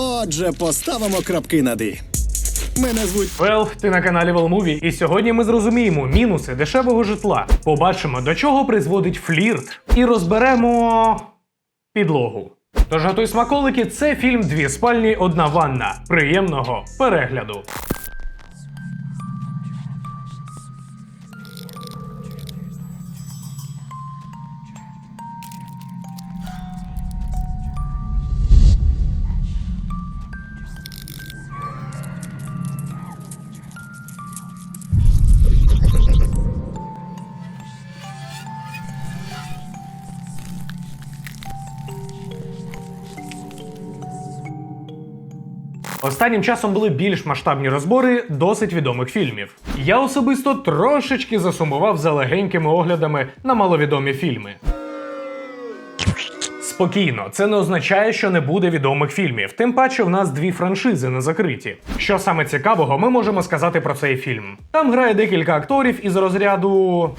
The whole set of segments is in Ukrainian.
Отже, поставимо крапки над «і». Мене звуть Вел, ти на каналі Велмуві, і сьогодні ми зрозуміємо мінуси дешевого житла, побачимо, до чого призводить флірт, і розберемо підлогу. Тож готуй смаколики, це фільм Дві спальні, одна ванна. Приємного перегляду. Останнім часом були більш масштабні розбори досить відомих фільмів. Я особисто трошечки засумував за легенькими оглядами на маловідомі фільми. Спокійно, це не означає, що не буде відомих фільмів. Тим паче, в нас дві франшизи не закриті. Що саме цікавого, ми можемо сказати про цей фільм. Там грає декілька акторів із розряду.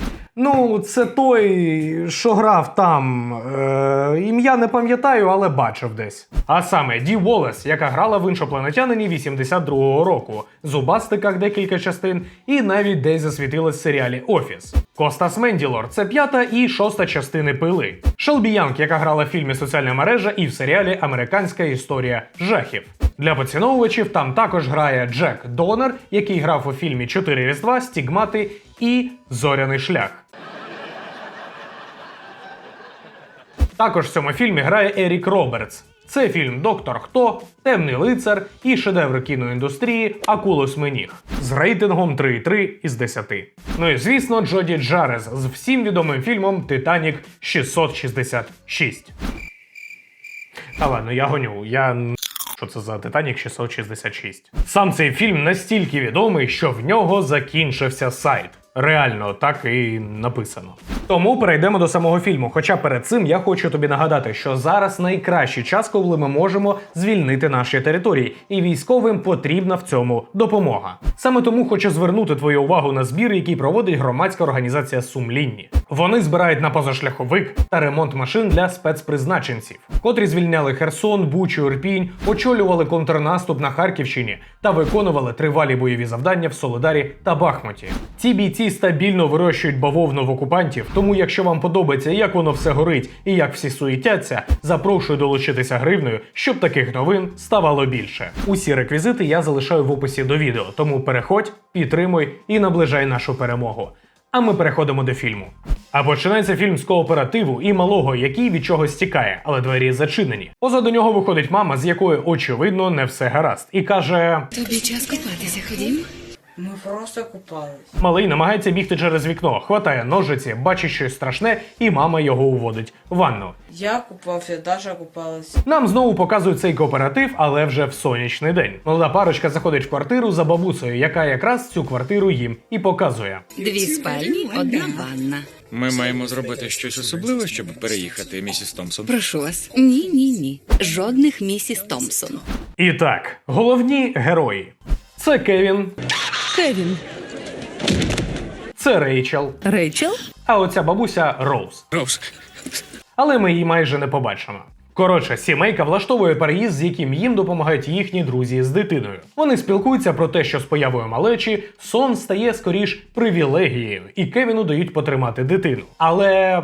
Ну, це той, що грав там. Е, ім'я не пам'ятаю, але бачив десь. А саме Ді Волес, яка грала в іншопланетянині 82-го року, зубастиках декілька частин, і навіть десь засвітилась в серіалі Офіс. Костас Менділор це п'ята і шоста частини пили. Шелбі Янг, яка грала в фільмі Соціальна мережа і в серіалі Американська історія жахів. Для поціновувачів там також грає Джек Донер, який грав у фільмі Чотири різдва, Стігмати і Зоряний шлях. Також в цьому фільмі грає Ерік Робертс. Це фільм Доктор Хто, Темний лицар і шедевр кіноіндустрії Акулос Меніг з рейтингом 3,3 із 10. Ну і звісно, Джоді Джарес з всім відомим фільмом Титанік 666. Та ладно, я гоню. Я що це за Титанік 666. Сам цей фільм настільки відомий, що в нього закінчився сайт. Реально, так і написано. Тому перейдемо до самого фільму. Хоча перед цим я хочу тобі нагадати, що зараз найкращий час, коли ми можемо звільнити наші території, і військовим потрібна в цьому допомога. Саме тому хочу звернути твою увагу на збір, який проводить громадська організація Сумлінні. Вони збирають на позашляховик та ремонт машин для спецпризначенців, котрі звільняли Херсон, Бучу, Ірпінь, очолювали контрнаступ на Харківщині та виконували тривалі бойові завдання в Солидарі та Бахмуті. Ці бійці стабільно вирощують бавовну в окупантів. Тому, якщо вам подобається, як воно все горить і як всі суетяться, запрошую долучитися гривною, щоб таких новин ставало більше. Усі реквізити я залишаю в описі до відео, тому переходь, підтримуй і наближай нашу перемогу. А ми переходимо до фільму. А починається фільм з кооперативу і малого, який від чогось тікає, але двері зачинені. Позаду нього виходить мама, з якою очевидно не все гаразд, і каже: Тобі час купатися, ходім. Ми просто купались. Малий намагається бігти через вікно, хватає ножиці, бачить щось страшне, і мама його уводить в ванну. Я купався, Даша купалась. Нам знову показують цей кооператив, але вже в сонячний день. Молода парочка заходить в квартиру за бабусею, яка якраз цю квартиру їм і показує. Дві спальні, одна ванна. Ми маємо зробити щось особливе, щоб переїхати, місіс Томпсон. Прошу вас. Ні, ні, ні. Жодних місіс Томпсон. І так, головні герої: це Кевін, Кевін. це Рейчел, Рейчел? а оця бабуся Роуз. Роуз, Але ми її майже не побачимо. Коротше, сімейка влаштовує переїзд, з яким їм допомагають їхні друзі з дитиною. Вони спілкуються про те, що з появою малечі сон стає скоріш привілегією, і Кевіну дають потримати дитину. Але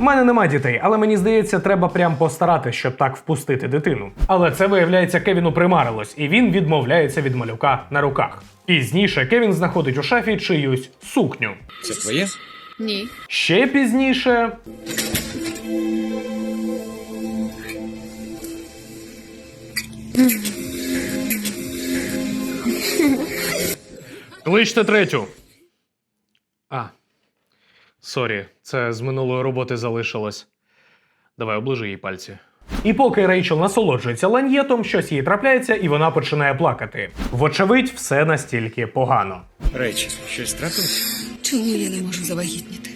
У мене нема дітей, але мені здається, треба прям постаратись, щоб так впустити дитину. Але це виявляється, Кевіну примарилось, і він відмовляється від малюка на руках. Пізніше Кевін знаходить у шафі чиюсь сукню. це твоє? Ні. Ще пізніше. Кличте третю. А. Сорі, це з минулої роботи залишилось. Давай оближи їй пальці. І поки Рейчел насолоджується ланьєтом, щось їй трапляється, і вона починає плакати. Вочевидь, все настільки погано. Реч, щось трапилось? Чому я не можу завагітніти?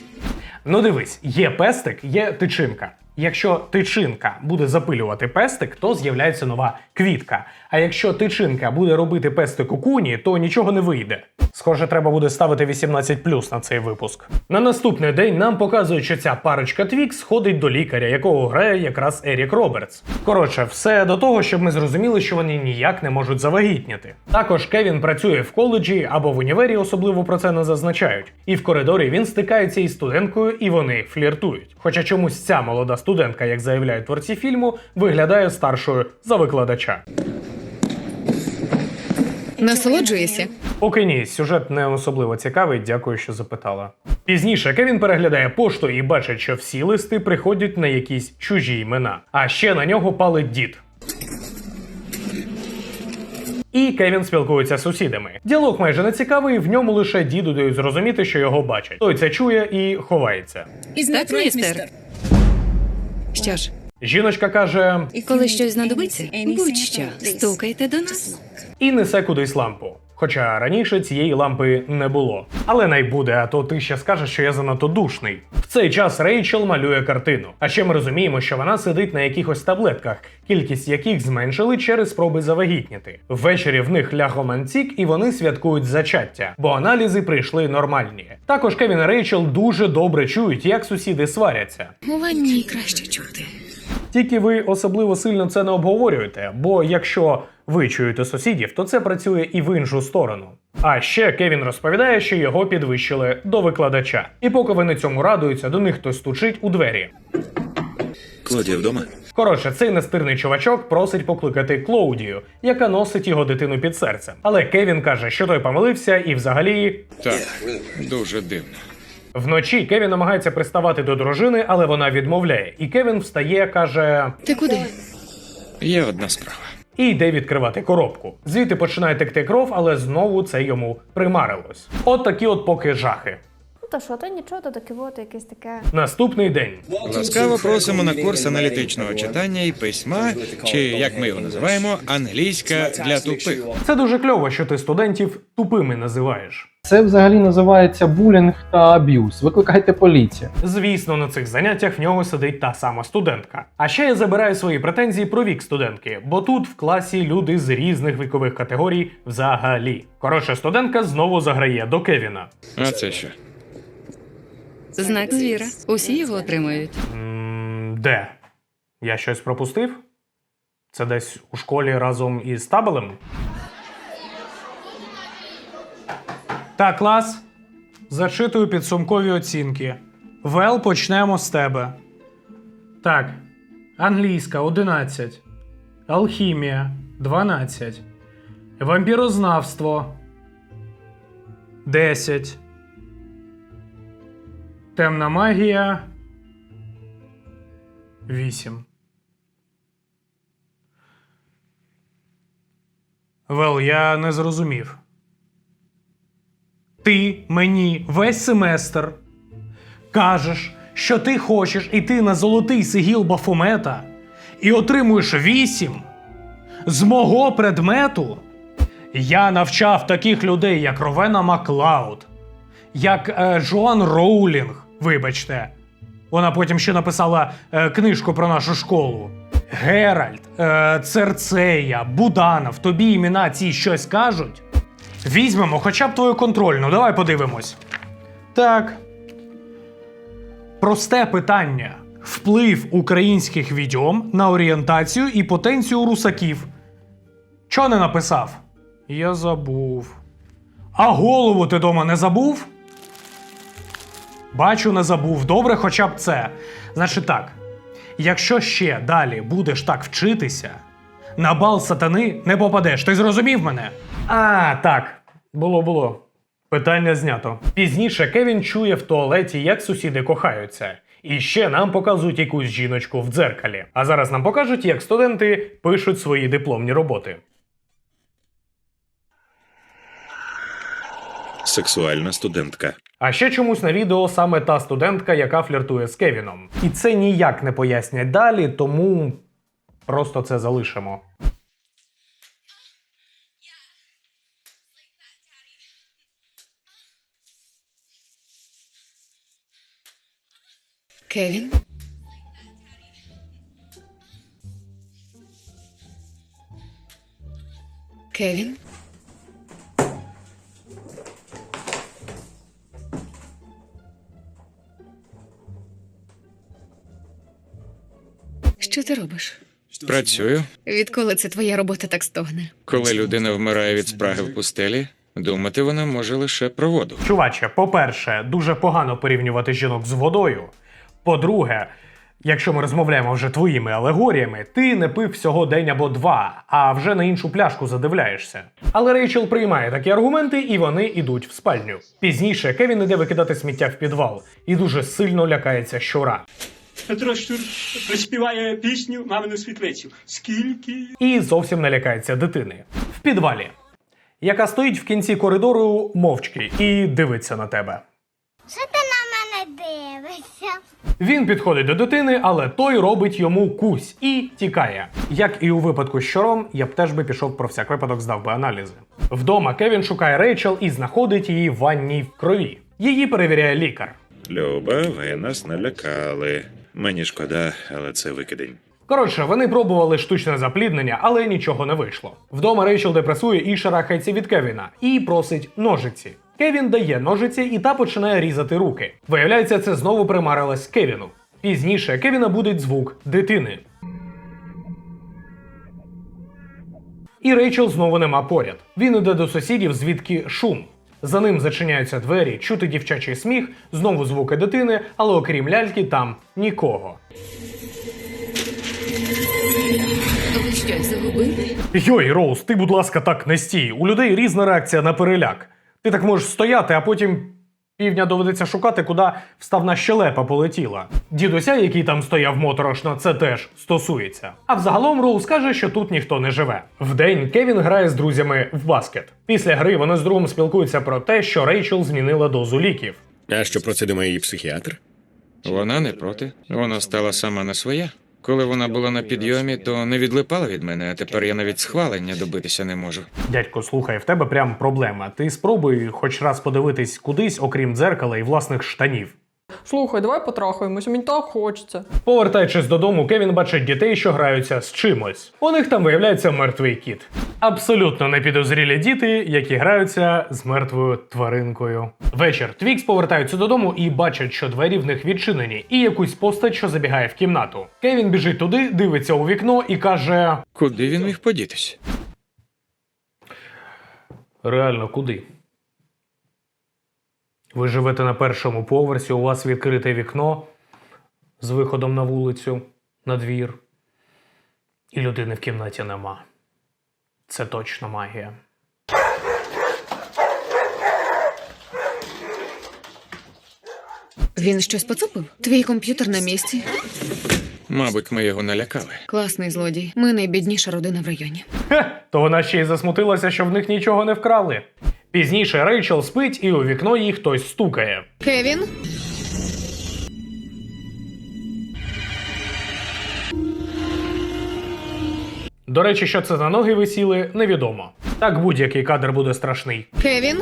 Ну дивись, є пестик, є тичинка. Якщо тичинка буде запилювати пестик, то з'являється нова квітка. А якщо тичинка буде робити пестик у куні, то нічого не вийде. Схоже, треба буде ставити 18 на цей випуск. На наступний день нам показують, що ця парочка Твікс ходить до лікаря, якого грає якраз Ерік Робертс. Коротше, все до того, щоб ми зрозуміли, що вони ніяк не можуть завагітніти. Також Кевін працює в коледжі або в універі, особливо про це не зазначають. І в коридорі він стикається із студенткою, і вони фліртують. Хоча чомусь ця молода студентка, як заявляють творці фільму, виглядає старшою за викладача. Насолоджуєшся. Поки ні, сюжет не особливо цікавий, дякую, що запитала. Пізніше Кевін переглядає пошту і бачить, що всі листи приходять на якісь чужі імена. А ще на нього палить дід. І Кевін спілкується з сусідами. Діалог майже не цікавий, в ньому лише діду дають зрозуміти, що його бачать. Той це чує і ховається. Так, містер. Що ж, Жіночка каже І коли щось знадобиться, будь-що, стукайте до нас. і несе кудись лампу. Хоча раніше цієї лампи не було. Але най буде, а то ти ще скажеш, що я занадто душний. В цей час Рейчел малює картину. А ще ми розуміємо, що вона сидить на якихось таблетках, кількість яких зменшили через спроби завагітніти. Ввечері в них лягоманцік і вони святкують зачаття, бо аналізи прийшли нормальні. Також Кевін і Рейчел дуже добре чують, як сусіди сваряться. Ванні краще чути. Тільки ви особливо сильно це не обговорюєте, бо якщо ви чуєте сусідів, то це працює і в іншу сторону. А ще Кевін розповідає, що його підвищили до викладача. І поки вони цьому радуються, до них хтось стучить у двері. Клодія вдома? Коротше, цей настирний чувачок просить покликати Клоудію, яка носить його дитину під серцем. Але Кевін каже, що той помилився, і взагалі Так, дуже дивно. Вночі Кевін намагається приставати до дружини, але вона відмовляє. І Кевін встає, каже: Ти куди? Є одна справа. і йде відкривати коробку. Звідти починає текти кров, але знову це йому примарилось. От такі от поки жахи. Ну та що, то нічого, то таке от якесь таке. Наступний день. Ласкаво просимо на курс аналітичного читання і письма, чи як ми його називаємо, англійська для тупих. Це дуже кльово, що ти студентів тупими називаєш. Це взагалі називається булінг та аб'юз. Викликайте поліцію. Звісно, на цих заняттях в нього сидить та сама студентка. А ще я забираю свої претензії про вік студентки, бо тут в класі люди з різних вікових категорій взагалі. Коротше, студентка знову заграє до Кевіна. А це що? Знак звіра. Усі його отримують. М, Де? Я щось пропустив? Це десь у школі разом із табелем? Так, клас. Зачитую підсумкові оцінки. Вел, почнемо з тебе. Так. Англійська 11. Алхімія 12. Вампірознавство 10. Темна магія 8. Вел, я не зрозумів. Ти мені весь семестр кажеш, що ти хочеш іти на золотий сигіл Бафомета і отримуєш 8 з мого предмету. Я навчав таких людей, як Ровена Маклауд, як е, Джоан Роулінг, вибачте. Вона потім ще написала е, книжку про нашу школу. Геральт, е, Церцея, Буданов, тобі імена ці щось кажуть? Візьмемо хоча б твою контрольну, давай подивимось. Так. Просте питання: вплив українських відьом на орієнтацію і потенцію русаків. Чого не написав? Я забув. А голову ти дома не забув? Бачу, не забув. Добре, хоча б це. Значить так. Якщо ще далі будеш так вчитися, на бал сатани не попадеш. Ти зрозумів мене? А, так. Було, було. Питання знято. Пізніше Кевін чує в туалеті, як сусіди кохаються. І ще нам показують якусь жіночку в дзеркалі. А зараз нам покажуть, як студенти пишуть свої дипломні роботи. Сексуальна студентка. А ще чомусь на відео саме та студентка, яка фліртує з Кевіном. І це ніяк не пояснять далі, тому просто це залишимо. Кевін. Кевін. Що ти робиш? Працюю. Відколи це твоя робота так стогне? Коли людина вмирає від спраги в пустелі, думати вона може лише про воду. Чуваче, по-перше, дуже погано порівнювати жінок з водою. По-друге, якщо ми розмовляємо вже твоїми алегоріями, ти не пив всього день або два, а вже на іншу пляшку задивляєшся. Але Рейчел приймає такі аргументи, і вони йдуть в спальню. Пізніше Кевін іде викидати сміття в підвал і дуже сильно лякається щура. Петро Щур приспіває пісню Мамину світлицю. Скільки І зовсім не лякається дитини. В підвалі, яка стоїть в кінці коридору мовчки і дивиться на тебе. Що ти на мене дивишся? Він підходить до дитини, але той робить йому кусь і тікає. Як і у випадку з щором, я б теж би пішов про всяк випадок, здав би аналізи. Вдома Кевін шукає Рейчел і знаходить її в ванній в крові. Її перевіряє лікар. Люба, ви нас налякали. Мені шкода, але це викидень. Коротше, вони пробували штучне запліднення, але нічого не вийшло. Вдома Рейчел депресує і шарахається від Кевіна і просить ножиці. Кевін дає ножиці, і та починає різати руки. Виявляється, це знову примарилось Кевіну. Пізніше Кевіна буде звук дитини. І Рейчел знову нема поряд. Він іде до сусідів, звідки шум. За ним зачиняються двері, чути дівчачий сміх, знову звуки дитини, але окрім ляльки там нікого. Ви щось загубили? Йой, Роуз, ти, будь ласка, так не стій. У людей різна реакція на переляк. Ти так можеш стояти, а потім півдня доведеться шукати, куди вставна щелепа полетіла. Дідуся, який там стояв моторошно, це теж стосується. А взагалом Роуз каже, що тут ніхто не живе. Вдень Кевін грає з друзями в баскет. Після гри вони з другом спілкуються про те, що Рейчел змінила дозу ліків. А що про це думає її психіатр? Вона не проти. Вона стала сама на своє. Коли вона була на підйомі, то не відлипала від мене, а тепер я навіть схвалення добитися не можу. Дядько, слухай, в тебе прям проблема. Ти спробуй хоч раз подивитись кудись, окрім дзеркала і власних штанів. Слухай, давай потрахаємося, мені так хочеться. Повертаючись додому, Кевін бачить дітей, що граються з чимось. У них там виявляється мертвий кіт. Абсолютно непідозрілі діти, які граються з мертвою тваринкою. Вечір Твікс повертаються додому і бачать, що двері в них відчинені, і якусь постать, що забігає в кімнату. Кевін біжить туди, дивиться у вікно і каже: Куди він міг подітись? Реально, куди? Ви живете на першому поверсі, у вас відкрите вікно з виходом на вулицю, на двір. І людини в кімнаті нема. Це точно магія. Він щось поцупив? Твій комп'ютер на місці. Мабуть, ми його налякали. Класний злодій. Ми найбідніша родина в районі. Хе, то вона ще й засмутилася, що в них нічого не вкрали. Пізніше Рейчел спить, і у вікно їй хтось стукає. Кевін? До речі, що це за ноги висіли, невідомо. Так будь-який кадр буде страшний. Кевін?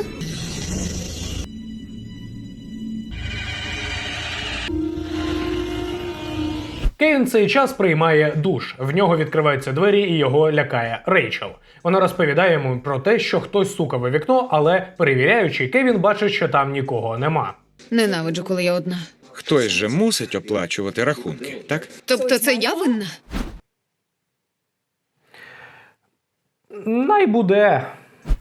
Кейн цей час приймає душ. В нього відкриваються двері і його лякає Рейчел. Вона розповідає йому про те, що хтось стукав у вікно, але перевіряючи, Кевін бачить, що там нікого нема. Ненавиджу, коли я одна. Хтось же мусить оплачувати рахунки, так? Тобто це я винна? Най буде.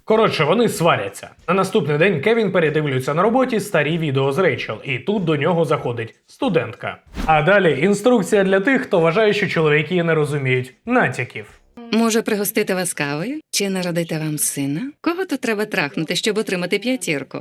Коротше, вони сваряться. На наступний день Кевін передивлюється на роботі старі відео з Рейчел, і тут до нього заходить студентка. А далі інструкція для тих, хто вважає, що чоловіки не розуміють натяків. Може пригостити вас кавою? Чи народити вам сина? Кого тут треба трахнути, щоб отримати п'ятірку?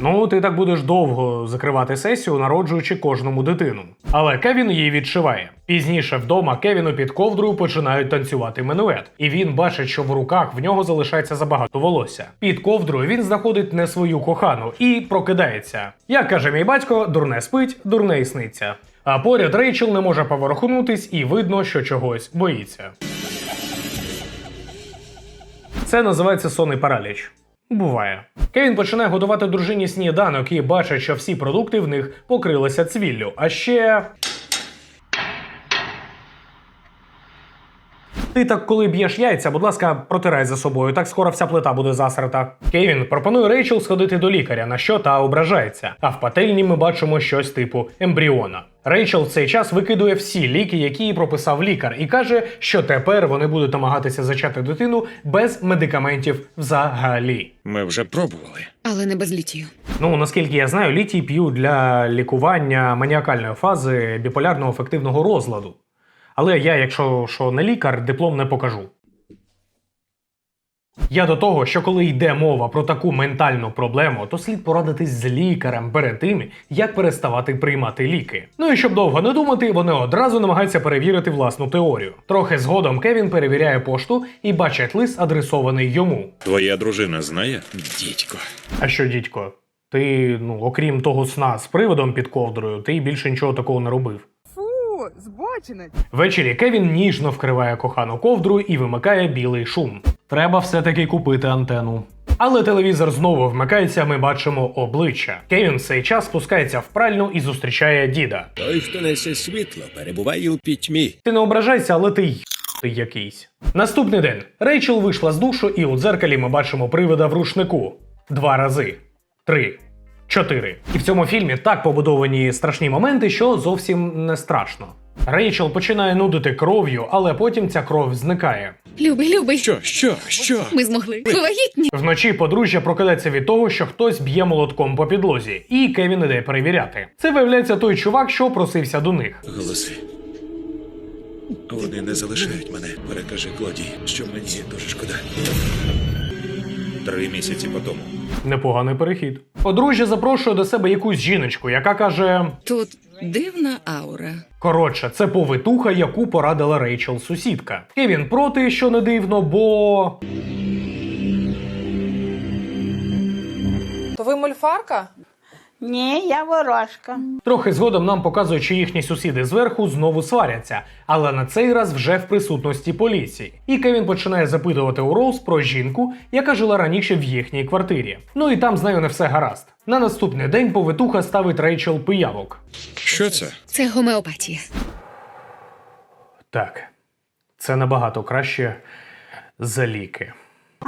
Ну, ти так будеш довго закривати сесію, народжуючи кожному дитину. Але Кевін її відшиває. Пізніше вдома Кевіну під ковдрою починають танцювати минует, і він бачить, що в руках в нього залишається забагато волосся. Під ковдрою він знаходить не свою кохану і прокидається. Як каже мій батько, дурне спить, дурне й сниться. А поряд Рейчел не може поворухнутись, і видно, що чогось боїться. Це називається сонний параліч. Буває. Кевін починає годувати дружині сніданок і бачить, що всі продукти в них покрилися цвіллю. А ще. Ти так, коли б'єш яйця, будь ласка, протирай за собою, так скоро вся плита буде засрата. Кевін пропонує Рейчел сходити до лікаря, на що та ображається. А в пательні ми бачимо щось типу ембріона. Рейчел в цей час викидує всі ліки, які їй прописав лікар, і каже, що тепер вони будуть намагатися зачати дитину без медикаментів взагалі. Ми вже пробували. Але не без літію. Ну наскільки я знаю, літій п'ють для лікування маніакальної фази біполярного афективного розладу. Але я, якщо що не лікар, диплом не покажу. Я до того, що коли йде мова про таку ментальну проблему, то слід порадитись з лікарем перед тим, як переставати приймати ліки. Ну і щоб довго не думати, вони одразу намагаються перевірити власну теорію. Трохи згодом Кевін перевіряє пошту і бачить лист, адресований йому. Твоя дружина знає? Дідько. А що, дідько, ти, ну, окрім того сна з приводом під ковдрою, ти більше нічого такого не робив. Фу, збочинець. Ввечері Кевін ніжно вкриває кохану ковдру і вимикає білий шум. Треба все-таки купити антену. Але телевізор знову вмикається, ми бачимо обличчя. Кевін в цей час спускається в пральну і зустрічає діда. Той, хто несе світло, перебуває у пітьмі. Ти не ображайся, але ти й ти якийсь. Наступний день Рейчел вийшла з душу, і у дзеркалі ми бачимо привида в рушнику. Два рази. Три. Чотири. І в цьому фільмі так побудовані страшні моменти, що зовсім не страшно. Рейчел починає нудити кров'ю, але потім ця кров зникає. Любий, любий, Що, що, що? ми змогли. Вагітні. Вночі подружжя прокидається від того, що хтось б'є молотком по підлозі, і Кевін іде перевіряти. Це виявляється той чувак, що просився до них. Голоси. Вони не залишають мене. Перекажи Клоді, що мені дуже шкода. Три місяці по тому. Непоганий перехід. Подружжя запрошує до себе якусь жіночку, яка каже: Тут дивна аура. Коротше, це повитуха, яку порадила Рейчел сусідка. І він проти, що не дивно, бо То ви мольфарка? Ні, я ворожка. трохи згодом нам показують, що їхні сусіди зверху знову сваряться, але на цей раз вже в присутності поліції. І Кевін починає запитувати у Роуз про жінку, яка жила раніше в їхній квартирі. Ну і там з нею не все гаразд. На наступний день повитуха ставить Рейчел пиявок. Що це? Це гомеопатія. Так, це набагато краще за ліки.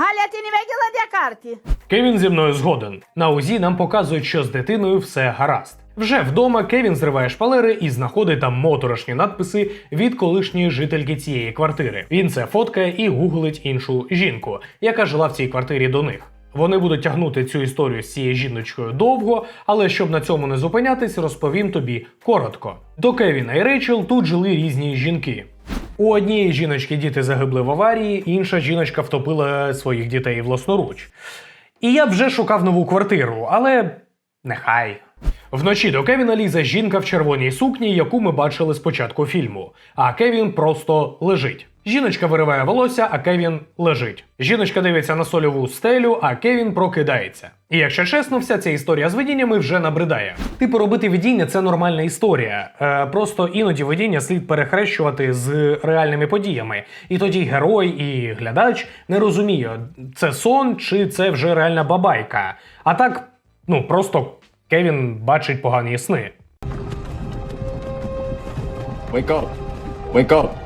Галя, ти не виділа де карті? Кевін зі мною згоден. На УЗІ нам показують, що з дитиною все гаразд. Вже вдома Кевін зриває шпалери і знаходить там моторошні надписи від колишньої жительки цієї квартири. Він це фоткає і гуглить іншу жінку, яка жила в цій квартирі до них. Вони будуть тягнути цю історію з цією жіночкою довго, але щоб на цьому не зупинятись, розповім тобі коротко. До Кевіна і Рейчел тут жили різні жінки. У однієї жіночки діти загибли в аварії, інша жіночка втопила своїх дітей власноруч. І я вже шукав нову квартиру, але нехай. Вночі до Кевіна лізе жінка в червоній сукні, яку ми бачили спочатку фільму. А Кевін просто лежить. Жіночка вириває волосся, а Кевін лежить. Жіночка дивиться на сольову стелю, а Кевін прокидається. І якщо чесно, вся ця історія з видіннями вже набридає. Типу робити видіння це нормальна історія. Е, просто іноді видіння слід перехрещувати з реальними подіями. І тоді герой і глядач не розуміє, це сон чи це вже реальна бабайка. А так, ну просто Кевін бачить погані сни. Wake up! Wake up!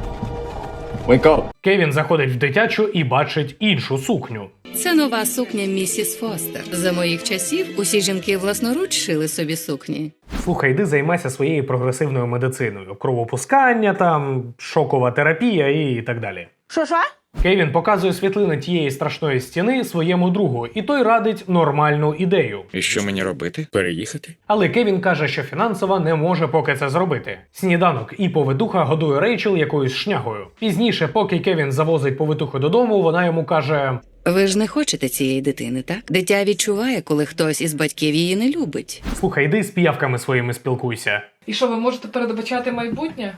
Wake up! Кевін заходить в дитячу і бачить іншу сукню. Це нова сукня місіс Фостер. За моїх часів усі жінки власноруч шили собі сукні. Слухай, йди займайся своєю прогресивною медициною, кровопускання, там шокова терапія і так далі. Що що? Кевін показує світлини тієї страшної стіни своєму другу, і той радить нормальну ідею. І що мені робити? Переїхати? Але Кевін каже, що фінансово не може поки це зробити. Сніданок і повитуха годує Рейчел якоюсь шнягою. Пізніше, поки Кевін завозить повитуху додому, вона йому каже: Ви ж не хочете цієї дитини, так? Дитя відчуває, коли хтось із батьків її не любить. Слухай, йди з піявками своїми спілкуйся. І що, ви можете передбачати майбутнє?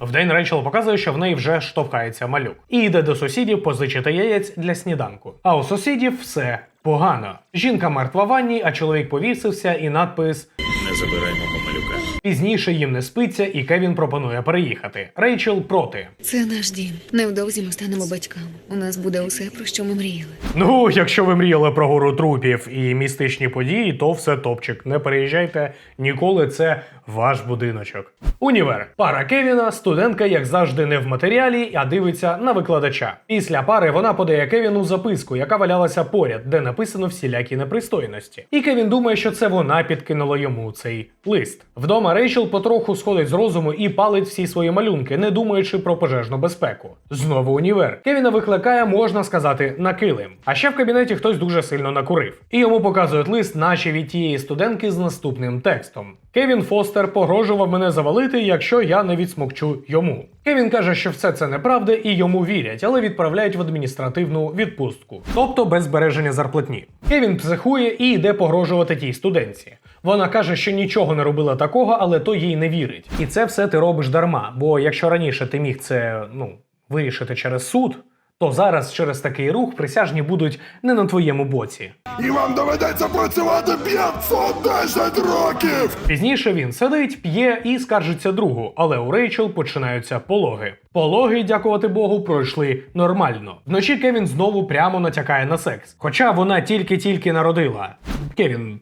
Вдень Рейчел показує, що в неї вже штовхається малюк, і йде до сусідів позичити яєць для сніданку. А у сусідів все погано. Жінка мертва в ванні, а чоловік повісився, і надпис Не забирай мого малюка. Пізніше їм не спиться, і Кевін пропонує переїхати. Рейчел проти. Це наш дім. Невдовзі ми станемо батьками. У нас буде усе, про що ми мріяли. Ну, якщо ви мріяли про гору трупів і містичні події, то все топчик. Не переїжджайте ніколи. Це ваш будиночок. Універ. Пара Кевіна, студентка, як завжди, не в матеріалі, а дивиться на викладача. Після пари вона подає Кевіну записку, яка валялася поряд, де написано всілякі непристойності. І Кевін думає, що це вона підкинула йому цей лист. Вдома Рейчел потроху сходить з розуму і палить всі свої малюнки, не думаючи про пожежну безпеку. Знову універ. Кевіна викликає, можна сказати, на килим. А ще в кабінеті хтось дуже сильно накурив. І йому показують лист, наче від тієї студентки з наступним текстом. Кевін Фостер погрожував мене завалити, якщо я не відсмокчу йому. Кевін каже, що все це неправда і йому вірять, але відправляють в адміністративну відпустку, тобто без збереження зарплатні. Кевін психує і йде погрожувати тій студентці. Вона каже, що нічого не робила такого, але то їй не вірить. І це все ти робиш дарма. Бо якщо раніше ти міг це ну вирішити через суд, то зараз через такий рух присяжні будуть не на твоєму боці. І вам доведеться працювати 510 років! Пізніше він сидить, п'є і скаржиться другу, але у Рейчел починаються пологи. Пологи, дякувати Богу, пройшли нормально. Вночі Кевін знову прямо натякає на секс. Хоча вона тільки-тільки народила. Кевін.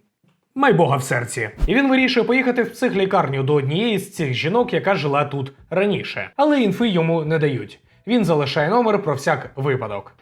Май Бога в серці. І він вирішує поїхати в психлікарню до однієї з цих жінок, яка жила тут раніше. Але інфи йому не дають. Він залишає номер про всяк випадок.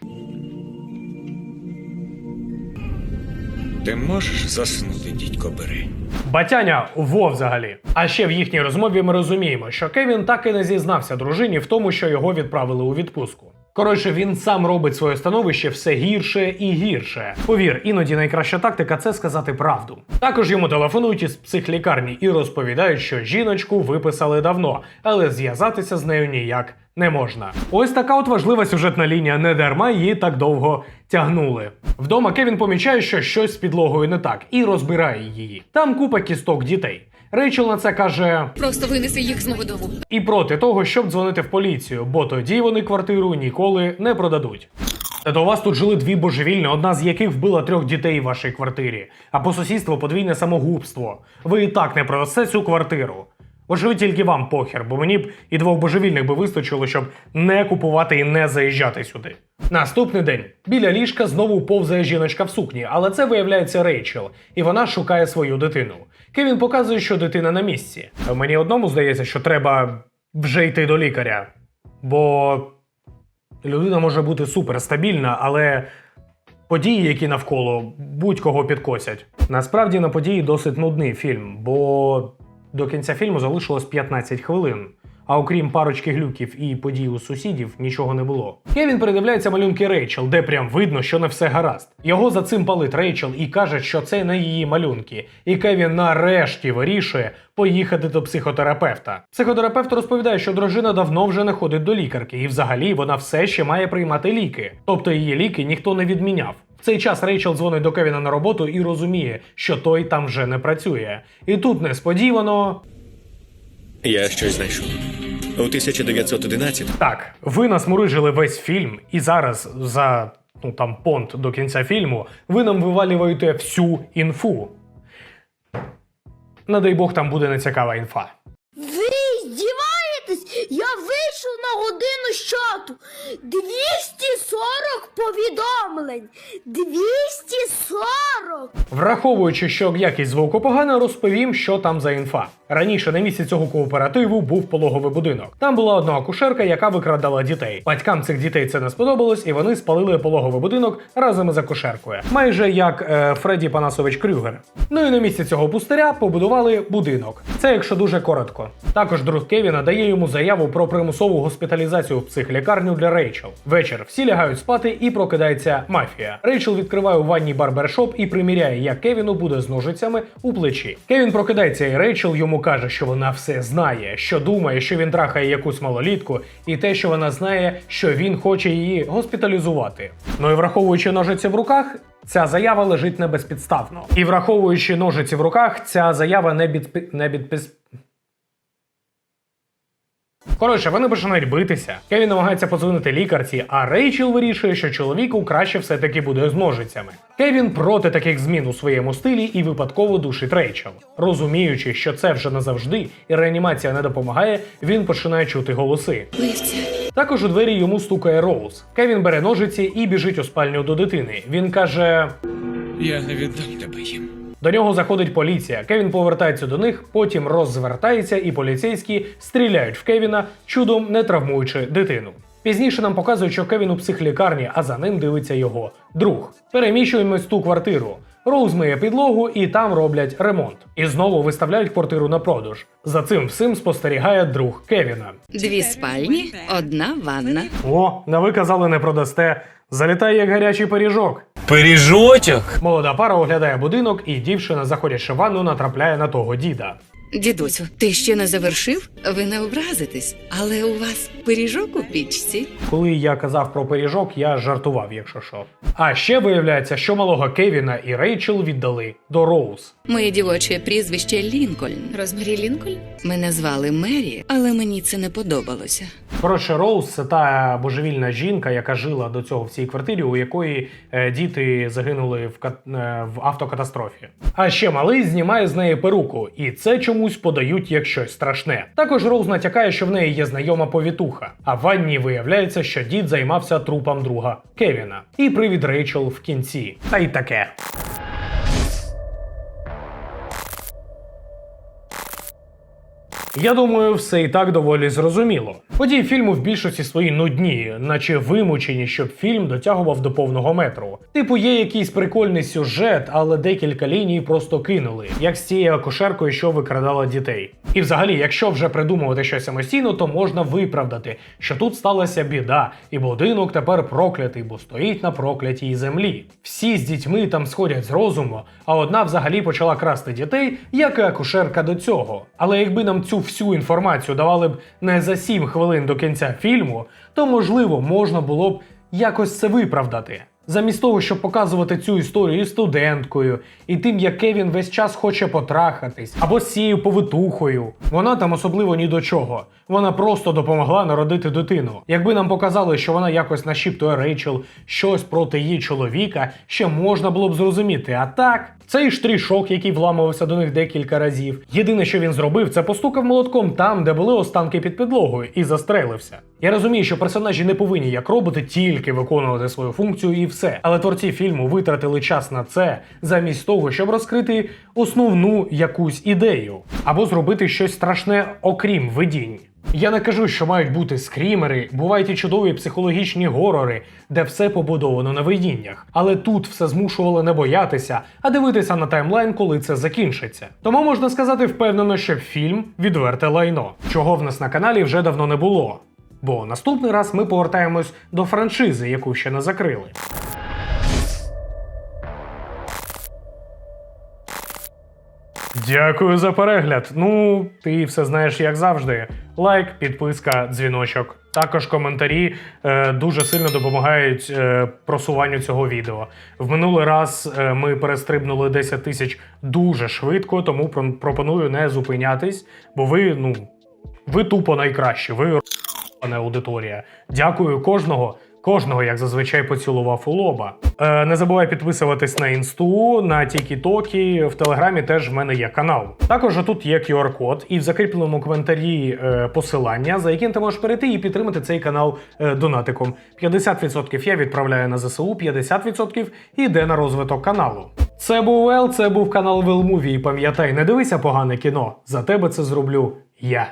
Ти можеш заснути, дідько бери. Батяня во взагалі. А ще в їхній розмові ми розуміємо, що Кевін так і не зізнався дружині в тому, що його відправили у відпустку. Коротше, він сам робить своє становище все гірше і гірше. Повір, іноді найкраща тактика це сказати правду. Також йому телефонують із психлікарні і розповідають, що жіночку виписали давно, але зв'язатися з нею ніяк не можна. Ось така от важлива сюжетна лінія, не дарма її так довго тягнули. Вдома Кевін помічає, що щось з підлогою не так, і розбирає її. Там купа кісток дітей. Рейчел на це каже: Просто винеси їх з мого дому. і проти того, щоб дзвонити в поліцію, бо тоді вони квартиру ніколи не продадуть. Та до вас тут жили дві божевільні, одна з яких вбила трьох дітей в вашій квартирі, а по сусідству подвійне самогубство. Ви і так не продасте цю квартиру. Може, тільки вам похер, бо мені б і двох божевільних би вистачило, щоб не купувати і не заїжджати сюди. Наступний день біля ліжка знову повзає жіночка в сукні, але це виявляється Рейчел, і вона шукає свою дитину. Кевін показує, що дитина на місці. Мені одному здається, що треба вже йти до лікаря. Бо людина може бути суперстабільна, але події, які навколо, будь-кого підкосять. Насправді на події досить нудний фільм, бо до кінця фільму залишилось 15 хвилин. А окрім парочки глюків і подій у сусідів, нічого не було. Кевін передивляється малюнки Рейчел, де прям видно, що не все гаразд. Його за цим палить Рейчел і каже, що це не її малюнки. І Кевін нарешті вирішує поїхати до психотерапевта. Психотерапевт розповідає, що дружина давно вже не ходить до лікарки, і взагалі вона все ще має приймати ліки. Тобто її ліки ніхто не відміняв. В цей час Рейчел дзвонить до Кевіна на роботу і розуміє, що той там вже не працює. І тут несподівано. Я щось знайшов. У 1911 Так, ви насмурижили весь фільм, і зараз за ну там понт до кінця фільму ви нам вивалюєте всю інфу. Не дай Бог, там буде нецікава інфа. Ви здіваєтесь? Я вийшов на годину з чату. 240 повідомлень. 240! Враховуючи, що якість звуку погана, розповім, що там за інфа. Раніше на місці цього кооперативу був пологовий будинок. Там була одна акушерка, яка викрадала дітей. Батькам цих дітей це не сподобалось, і вони спалили пологовий будинок разом із акушеркою. Майже як е, Фредді Панасович Крюгер. Ну і на місці цього пустиря побудували будинок. Це якщо дуже коротко. Також друг Кевіна дає йому заяву про примусову госпіталізацію в психлікарню для Рейчел. Вечір всі лягають спати і прокидається мафія. Рейчел відкриває у ванні барбершоп і приміряє, як Кевіну буде з ножицями у плечі. Кевін прокидається, і Рейчел йому каже, що вона все знає, що думає, що він трахає якусь малолітку, і те, що вона знає, що він хоче її госпіталізувати. Ну і враховуючи ножиці в руках. Ця заява лежить не безпідставно. І враховуючи ножиці в руках, ця заява не підпи... не підпис... Коротше, вони починають битися. Кевін намагається подзвонити лікарці, а Рейчел вирішує, що чоловіку краще все-таки буде з ножицями. Кевін проти таких змін у своєму стилі і випадково душить Рейчел. Розуміючи, що це вже назавжди і реанімація не допомагає, він починає чути голоси. Також у двері йому стукає Роуз. Кевін бере ножиці і біжить у спальню до дитини. Він каже: Я не віддам тебе їм. До нього заходить поліція. Кевін повертається до них, потім розвертається, і поліцейські стріляють в Кевіна, чудом не травмуючи дитину. Пізніше нам показують, що Кевін у психлікарні, а за ним дивиться його друг. Переміщуємось ту квартиру. Роуз миє підлогу і там роблять ремонт. І знову виставляють квартиру на продаж. За цим всім спостерігає друг Кевіна. Дві спальні, одна ванна. О, на ви казали не продасте. Залітає як гарячий пиріжок. Пиріжочок! Молода пара оглядає будинок, і дівчина, заходячи в ванну, натрапляє на того діда. Дідусю, ти ще не завершив? Ви не образитесь, але у вас пиріжок у пічці. Коли я казав про пиріжок, я жартував, якщо що. А ще виявляється, що малого Кевіна і Рейчел віддали до Роуз. Моє дівоче прізвище Лінкольн. Розмарі Лінкольн? Мене звали Мері, але мені це не подобалося. Коротше, Роуз це та божевільна жінка, яка жила до цього в цій квартирі, у якої е, діти загинули в, кат- е, в автокатастрофі. А ще малий знімає з неї перуку, і це чомусь подають як щось страшне. Також Роуз натякає, що в неї є знайома повітуха. А в ванні виявляється, що дід займався трупом друга Кевіна. І привід Рейчел в кінці. Та й таке. Я думаю, все і так доволі зрозуміло. Події фільму в більшості свої нудні, наче вимучені, щоб фільм дотягував до повного метру. Типу, є якийсь прикольний сюжет, але декілька ліній просто кинули, як з цією акушеркою, що викрадала дітей. І взагалі, якщо вже придумувати щось самостійно, то можна виправдати, що тут сталася біда, і будинок тепер проклятий, бо стоїть на проклятій землі. Всі з дітьми там сходять з розуму, а одна взагалі почала красти дітей, як і акушерка до цього. Але якби нам цю всю інформацію давали б не за 7 хвилин до кінця фільму, то можливо можна було б якось це виправдати. Замість того, щоб показувати цю історію студенткою, і тим, як Кевін весь час хоче потрахатись, або з цією повитухою. Вона там особливо ні до чого. Вона просто допомогла народити дитину. Якби нам показали, що вона якось нашіптує Рейчел щось проти її чоловіка, ще можна було б зрозуміти. А так, цей штрішок, який вламувався до них декілька разів. Єдине, що він зробив, це постукав молотком там, де були останки під підлогою, і застрелився. Я розумію, що персонажі не повинні як роботи тільки виконувати свою функцію і все. Але творці фільму витратили час на це замість того, щоб розкрити основну якусь ідею або зробити щось страшне, окрім видінь. Я не кажу, що мають бути скрімери, бувають і чудові психологічні горори, де все побудовано на видіннях. Але тут все змушувало не боятися, а дивитися на таймлайн, коли це закінчиться. Тому можна сказати впевнено, що фільм відверте лайно, чого в нас на каналі вже давно не було. Бо наступний раз ми повертаємось до франшизи, яку ще не закрили. Дякую за перегляд. Ну, ти все знаєш як завжди. Лайк, підписка, дзвіночок. Також коментарі е, дуже сильно допомагають е, просуванню цього відео. В минулий раз е, ми перестрибнули 10 тисяч дуже швидко, тому про- пропоную не зупинятись, бо ви, ну, ви тупо найкращі, ви пане аудиторія. Дякую кожного. Кожного, як зазвичай, поцілував у лоба. Е, не забувай підписуватись на інсту, на Тікі-Токі. В Телеграмі теж в мене є канал. Також тут є QR-код, і в закріпленому коментарі е, посилання, за яким ти можеш перейти і підтримати цей канал е, донатиком. 50% я відправляю на ЗСУ, 50% йде на розвиток каналу. Це був Ел, це був канал Велмуві. Пам'ятай, не дивися погане кіно. За тебе це зроблю я.